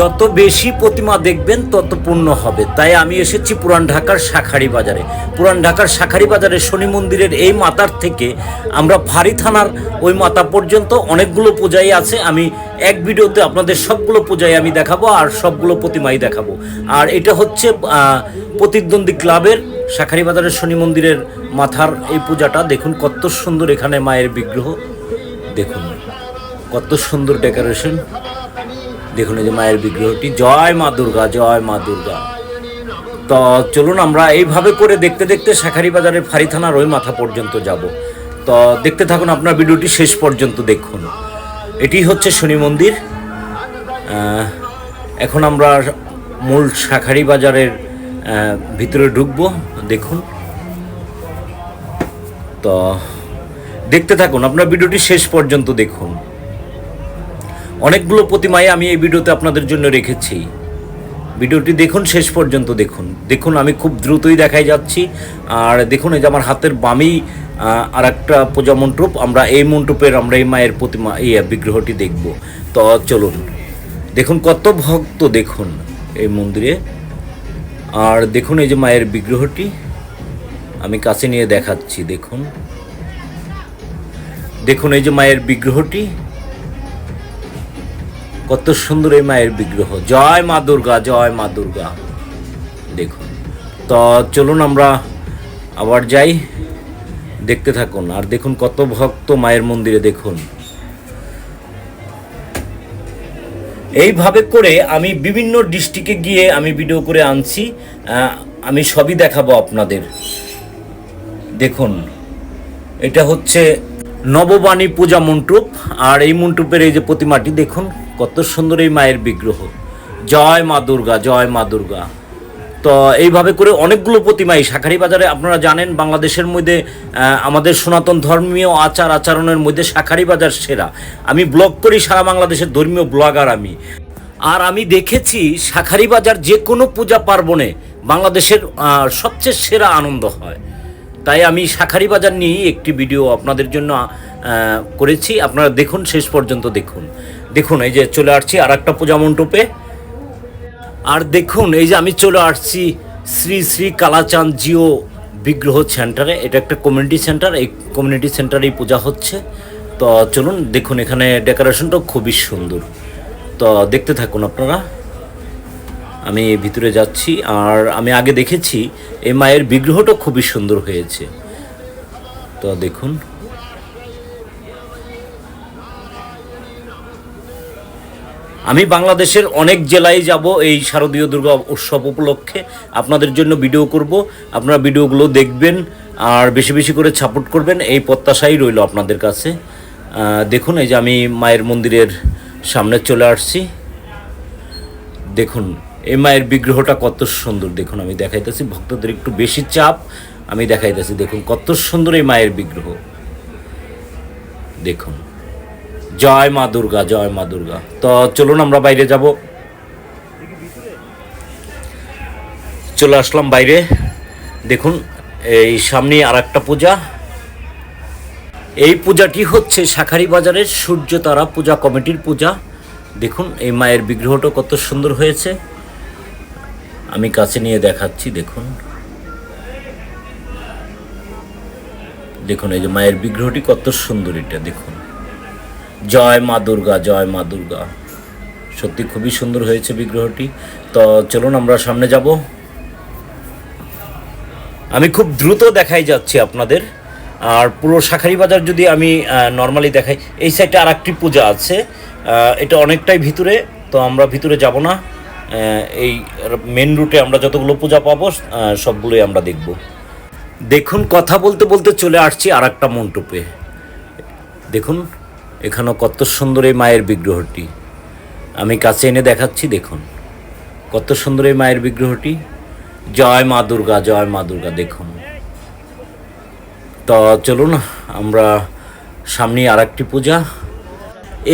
যত বেশি প্রতিমা দেখবেন, তত পূর্ণ হবে। তাই আমি এসেছি পুরান ঢাকার শাখারি বাজারে। পুরান ঢাকার শাখারি বাজারে শনি মন্দিরের এই মাতার থেকে আমরা ভারী থানার ওই মাতা পর্যন্ত অনেকগুলো পূজাই আছে। আমি এক ভিডিওতে আপনাদের সবগুলো পূজাই আমি দেখাবো আর সবগুলো প্রতিমাই দেখাবো। আর এটা হচ্ছে প্রতিদ্বন্দ্বী ক্লাবের শাখারি বাজারের শনি মন্দিরের মাথার এই পূজাটা। দেখুন কত সুন্দর এখানে মায়ের বিগ্রহ। দেখুন কত সুন্দর ডেকোরেশন। দেখুন এই যে মায়ের বিগ্রহটি। জয় মা দুর্গা, জয় মা দুর্গা। তো চলুন আমরা এইভাবে করে দেখতে দেখতে শাখারি বাজারের ফাঁড়ি থানার ওই মাথা পর্যন্ত যাব। তো দেখতে থাকুন, আপনার ভিডিওটি শেষ পর্যন্ত দেখুন। এটি হচ্ছে শনি মন্দির। এখন আমরা মূল শাখারি বাজারের ভিতরে ঢুকবো। দেখুন। তো দেখতে থাকুন, আপনার ভিডিওটি শেষ পর্যন্ত দেখুন। অনেকগুলো প্রতিমাই আমি এই ভিডিওতে আপনাদের জন্য রেখেছি। ভিডিওটি দেখুন, শেষ পর্যন্ত দেখুন। দেখুন, আমি খুব দ্রুতই দেখাই যাচ্ছি। আর দেখুন, এই যে আমার হাতের বামেই আর একটা পূজা মণ্ডপ। আমরা এই মণ্ডপের, আমরা এই মায়ের প্রতিমা, এই বিগ্রহটি দেখব। তো চলুন, দেখুন কত ভক্ত দেখুন এই মন্দিরে। আর দেখুন, এই যে মায়ের বিগ্রহটি। আমি কাছে নিয়ে দেখাচ্ছি, দেখুন। দেখুন, এই যে মায়ের বিগ্রহটি। কত সুন্দর এই মায়ের বিগ্রহ। জয় মা দুর্গা, জয় মা দুর্গা। দেখুন। তো চলুন আমরা আবার যাই। দেখতে থাকুন। আর দেখুন কত ভক্ত মায়ের মন্দিরে, দেখুন। এইভাবে করে আমি বিভিন্ন ডিস্ট্রিক্টে গিয়ে আমি ভিডিও করে আনছি। আমি সবই দেখাবো আপনাদের। দেখুন। এটা হচ্ছে নববাণী পূজা মণ্ডপ আর এই মণ্ডপের এই যে প্রতিমাটি, দেখুন কত সুন্দর এই মায়ের বিগ্রহ। জয় মা দুর্গা, জয় মা দুর্গা। তো এইভাবে করে অনেকগুলো প্রতিমা এই শাখারি বাজারে, আপনারা জানেন বাংলাদেশের মধ্যে আমাদের সনাতন ধর্মীয় আচার আচরণের মধ্যে শাঁখারি বাজার সেরা। আমি ব্লগ করি সারা বাংলাদেশের ধর্মীয় ব্লগার আমি। আর আমি দেখেছি শাঁখারি বাজার যে কোনো পূজা পার্বণে বাংলাদেশের সবচেয়ে সেরা আনন্দ হয়। তাই আমি শাখারি বাজার নিয়েই একটি ভিডিও আপনাদের জন্য করেছি। আপনারা দেখুন, শেষ পর্যন্ত দেখুন। দেখুন, এই যে চলে আসছি আর একটা পূজা মণ্ডপে। আর দেখুন, এই যে আমি চলে আসছি শ্রী শ্রী কালাচাঁদ জিও বিগ্রহ সেন্টারে। এটা একটা কমিউনিটি সেন্টার এই কমিউনিটি সেন্টারেই পূজা হচ্ছে। তো চলুন, দেখুন, এখানে ডেকোরেশনটা খুবই সুন্দর। তো দেখতে থাকুন আপনারা। আমি ভিতরে যাচ্ছি আর আমি আগে দেখেছি এই মায়ের বিগ্রহটা খুবই সুন্দর হয়েছে। তো দেখুন। আমি বাংলাদেশের অনেক জেলায় যাব এই শারদীয় দুর্গা উৎসব উপলক্ষে। আপনাদের জন্য ভিডিও করব। আপনারা ভিডিওগুলো দেখবেন আর বেশি বেশি করে সাপোর্ট করবেন। এই প্রত্যাশাই রইল আপনাদের কাছে। দেখুন, এই যে আমি মায়ের মন্দিরের সামনে চলে আসছি। দেখুন এই মায়ের বিগ্রহটা কত সুন্দর, দেখুন আমি দেখাইতেছি, ভক্তদের একটু বেশি চাপ, আমি দেখাইতেছি, দেখুন কত সুন্দর এই মায়ের বিগ্রহ। দেখুন। জয় মা দুর্গা, জয় মা দুর্গা। তো চলুন আমরা বাইরে যাব। চলে আসলাম বাইরে। দেখুন, এই সামনে আর একটা পূজা। এই পূজাটি হচ্ছে শাখারি বাজারের সূর্য তারা পূজা কমিটির পূজা। দেখুন, এই মায়ের বিগ্রহটা কত সুন্দর হয়েছে। আমি কাছে নিয়ে দেখাচ্ছি, দেখুন। দেখুন, এই যে মায়ের বিগ্রহটি কত সুন্দর এটা, দেখুন। জয় মা দুর্গা, জয় মা দুর্গা। সত্যি খুবই সুন্দর হয়েছে বিগ্রহটি। তো চলুন আমরা সামনে যাব। আমি খুব দ্রুত দেখাই যাচ্ছি আপনাদের। আর পুরো শাখারি বাজার যদি আমি নর্মালি দেখাই, এই সাইডে আর একটি পূজা আছে। এটা অনেকটাই ভিতরে, তো আমরা ভিতরে যাব না। এই মেন রুটে আমরা যতগুলো পূজা পাবো সবগুলোই আমরা দেখব। দেখুন, কথা বলতে বলতে চলে আসছি আর একটা মণ্ডপে। দেখুন, এখানেও কত সুন্দর এই মায়ের বিগ্রহটি। আমি কাছে এনে দেখাচ্ছি, দেখুন। কত সুন্দর এই মায়ের বিগ্রহটি। জয় মা দুর্গা, জয় মা দুর্গা, দেখুন। তো চলুন, আমরা সামনে আর একটি পূজা।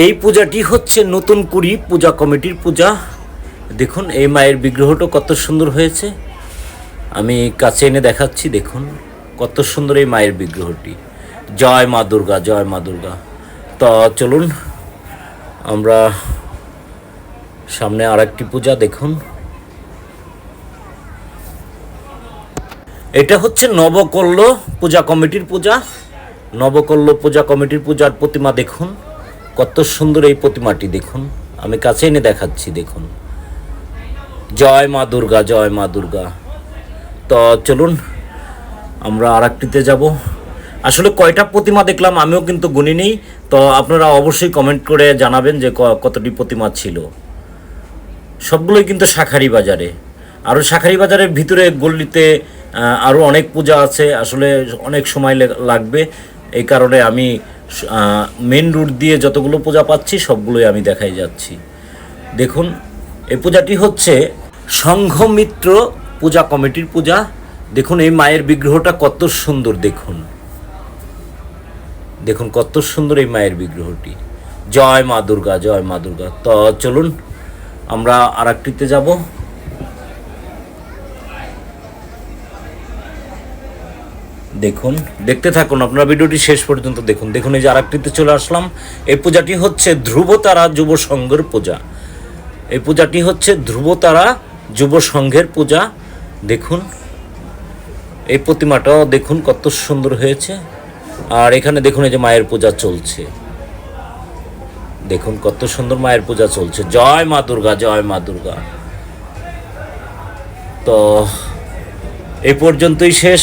এই পূজাটি হচ্ছে নতুন কুড়ি পূজা কমিটির পূজা। দেখুন, এই মায়ের বিগ্রহটা কত সুন্দর হয়েছে। আমি কাছে এনে দেখাচ্ছি, দেখুন, কত সুন্দর এই মায়ের বিগ্রহটি। জয় মা দুর্গা, জয় মা দুর্গা। তো চলুন, আমরা সামনে আর একটি পূজা দেখুন। এটা হচ্ছে নবকল্য পূজা কমিটির পূজা। নবকল্য পূজা কমিটির পূজার প্রতিমা দেখুন। কত সুন্দর এই প্রতিমাটি দেখুন। আমি কাছে এনে দেখাচ্ছি, দেখুন। জয় মা দুর্গা, জয় মা দুর্গা। তো চলুন, আমরা আর একটিতে যাব। আসলে কয়টা প্রতিমা দেখলাম আমিও কিন্তু গুনি নেই তো আপনারা অবশ্যই কমেন্ট করে জানাবেন যে কতটি প্রতিমা ছিল। সবগুলোই কিন্তু শাখারি বাজারে। আরও শাখারি বাজারের ভিতরে গল্লিতে আরও অনেক পূজা আছে। আসলে অনেক সময় লাগবে। এই কারণে আমি মেন রুট দিয়ে যতগুলো পূজা পাচ্ছি, সবগুলোই আমি দেখাই যাচ্ছি। দেখুন এই পূজাটি হচ্ছে সংঘমিত্র পূজা কমিটির পূজা। দেখুন, এই মায়ের বিগ্রহটা কত সুন্দর, দেখুন। দেখুন, কত সুন্দর এই মায়ের বিগ্রহটি। জয় মা দুর্গা, জয় মা দুর্গা। তো চলুন, আমরা আর একটিতে যাব। দেখুন, দেখতে থাকুন, আপনারা ভিডিওটি শেষ পর্যন্ত দেখুন। দেখুন, এই যে আর একটিতে চলে আসলাম। এই পূজাটি হচ্ছে ধ্রুবতারা যুব সংঘের পূজা। এই পূজাটি হচ্ছে ধ্রুবতারা যুব সংঘের পূজা। দেখুন, এই প্রতিমাটাও দেখুন কত সুন্দর হয়েছে। আর এখানে দেখুন এই যে মায়ের পূজা চলছে। দেখুন কত সুন্দর মায়ের পূজা চলছে। জয় মা দুর্গা, জয় মা দুর্গা। তো এই পর্যন্তই শেষ।